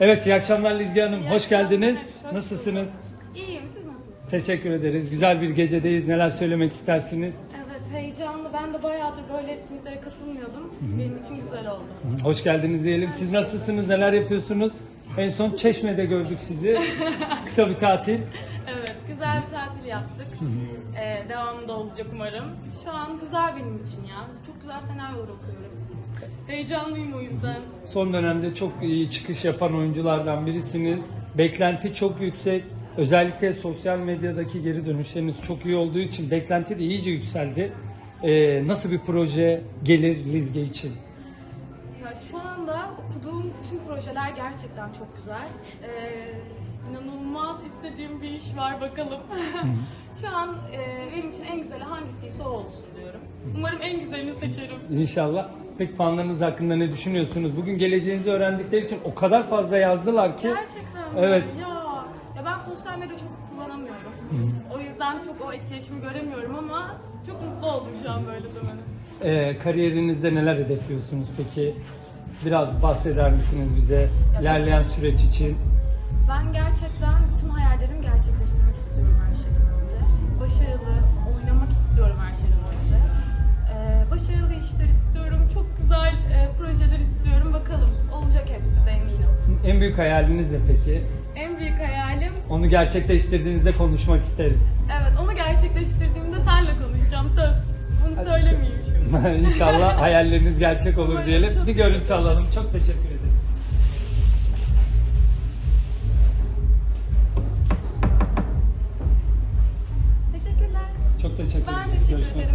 Evet iyi akşamlar Lizge Hanım. İyi Hoş geldiniz. akşamlar, hoş Nasılsınız? İyiyim, siz nasılsınız? Teşekkür ederiz. Güzel bir gecedeyiz. Neler söylemek istersiniz? Evet, heyecanlı. Ben de bayağıdır böyle etkinliklere katılmıyordum. Benim için güzel oldu. Hoş geldiniz diyelim. Siz nasılsınız? Neler yapıyorsunuz? En son Çeşme'de gördük sizi. Kısa bir tatil. Güzel bir tatil yaptık. Ee, devamında olacak umarım. Şu an güzel benim için ya. Çok güzel senaryolar okuyorum. Heyecanlıyım o yüzden. Son dönemde çok iyi çıkış yapan oyunculardan birisiniz. Beklenti çok yüksek. Özellikle sosyal medyadaki geri dönüşleriniz çok iyi olduğu için beklenti de iyice yükseldi. Ee, nasıl bir proje gelir Lizge için? Ya şu anda okuduğum bütün projeler gerçekten çok güzel. Ee, inanılmaz istediğim bir iş var bakalım. şu an e, benim için en güzeli hangisiyse o olsun diyorum. Umarım en güzelini seçerim. İnşallah. Peki fanlarınız hakkında ne düşünüyorsunuz? Bugün geleceğinizi öğrendikleri için o kadar fazla yazdılar ki. Gerçekten mi? Evet. Ya, ya ben sosyal medya çok kullanamıyorum. O yüzden çok o etkileşimi göremiyorum ama çok mutlu oldum şu an böyle demene. Ee, kariyerinizde neler hedefliyorsunuz peki? Biraz bahseder misiniz bize ilerleyen süreç için? Ben gerçekten bütün hayallerimi gerçekleştirmek istiyorum her şeyden önce. Başarılı oynamak istiyorum her şeyden önce. Ee, başarılı işler istiyorum. Çok güzel e, projeler istiyorum. Bakalım olacak hepsi de eminim. En büyük hayaliniz ne peki? En büyük hayalim Onu gerçekleştirdiğinizde konuşmak isteriz. evet onu gerçekleştirdiğimde senle konuşacağım söz. Bunu söylemeyeyim şimdi. İnşallah hayalleriniz gerçek olur diyelim. Bir görüntü teşekkür alalım. Çok teşekkür ederim. Teşekkürler. Çok teşekkür Ben ederim. teşekkür Görüşmek ederim.